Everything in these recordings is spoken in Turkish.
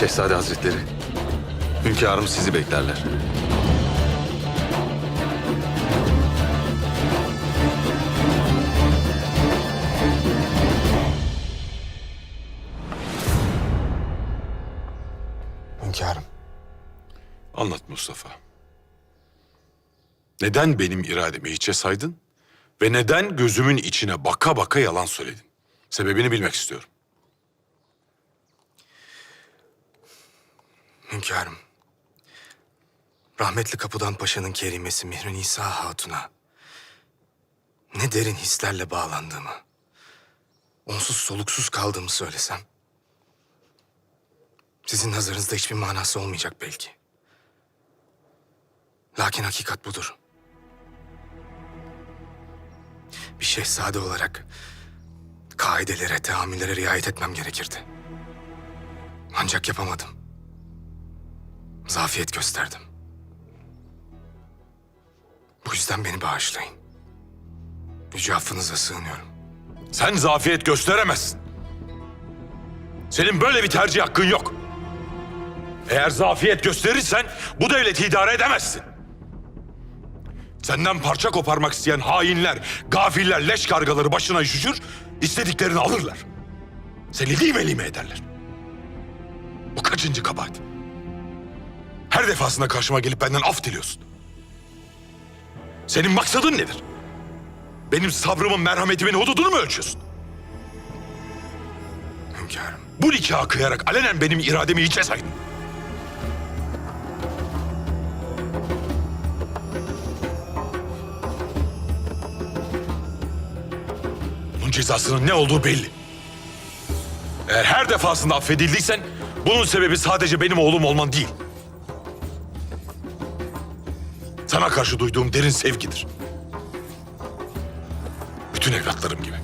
Şehzade Hazretleri, hünkârım sizi beklerler. Hünkârım. Anlat Mustafa. Neden benim irademi hiçe saydın? Ve neden gözümün içine baka baka yalan söyledin? Sebebini bilmek istiyorum. Hünkârım. Rahmetli Kapıdan Paşa'nın kerimesi Mihrin İsa Hatun'a ne derin hislerle bağlandığımı, onsuz soluksuz kaldığımı söylesem, sizin nazarınızda hiçbir manası olmayacak belki. Lakin hakikat budur. Bir şehzade olarak kaidelere, teamüllere riayet etmem gerekirdi. Ancak yapamadım. Zafiyet gösterdim. Bu yüzden beni bağışlayın. Yüce affınıza sığınıyorum. Sen zafiyet gösteremezsin. Senin böyle bir tercih hakkın yok. Eğer zafiyet gösterirsen bu devleti idare edemezsin. Senden parça koparmak isteyen hainler, gafiller, leş kargaları başına üşüşür, istediklerini alırlar. Seni lime lime ederler. Bu kaçıncı kabahat? Her defasında karşıma gelip benden af diliyorsun. Senin maksadın nedir? Benim sabrımın, merhametimin hududunu mu ölçüyorsun? Hünkârım. Bu nikahı kıyarak alenen benim irademi hiçe saydın. Bunun cezasının ne olduğu belli. Eğer her defasında affedildiysen bunun sebebi sadece benim oğlum olman değil. Sana karşı duyduğum derin sevgidir. Bütün evlatlarım gibi.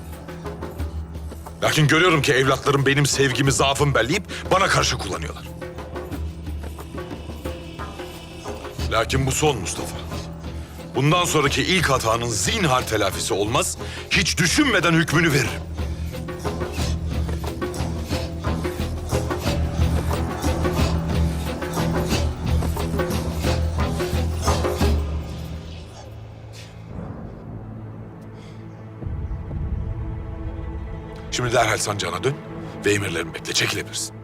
Lakin görüyorum ki evlatlarım benim sevgimi, zaafım belleyip bana karşı kullanıyorlar. Lakin bu son Mustafa. Bundan sonraki ilk hatanın zinhar telafisi olmaz, hiç düşünmeden hükmünü veririm. Şimdi derhal sancağına dön ve emirlerimi bekle, çekilebilirsin.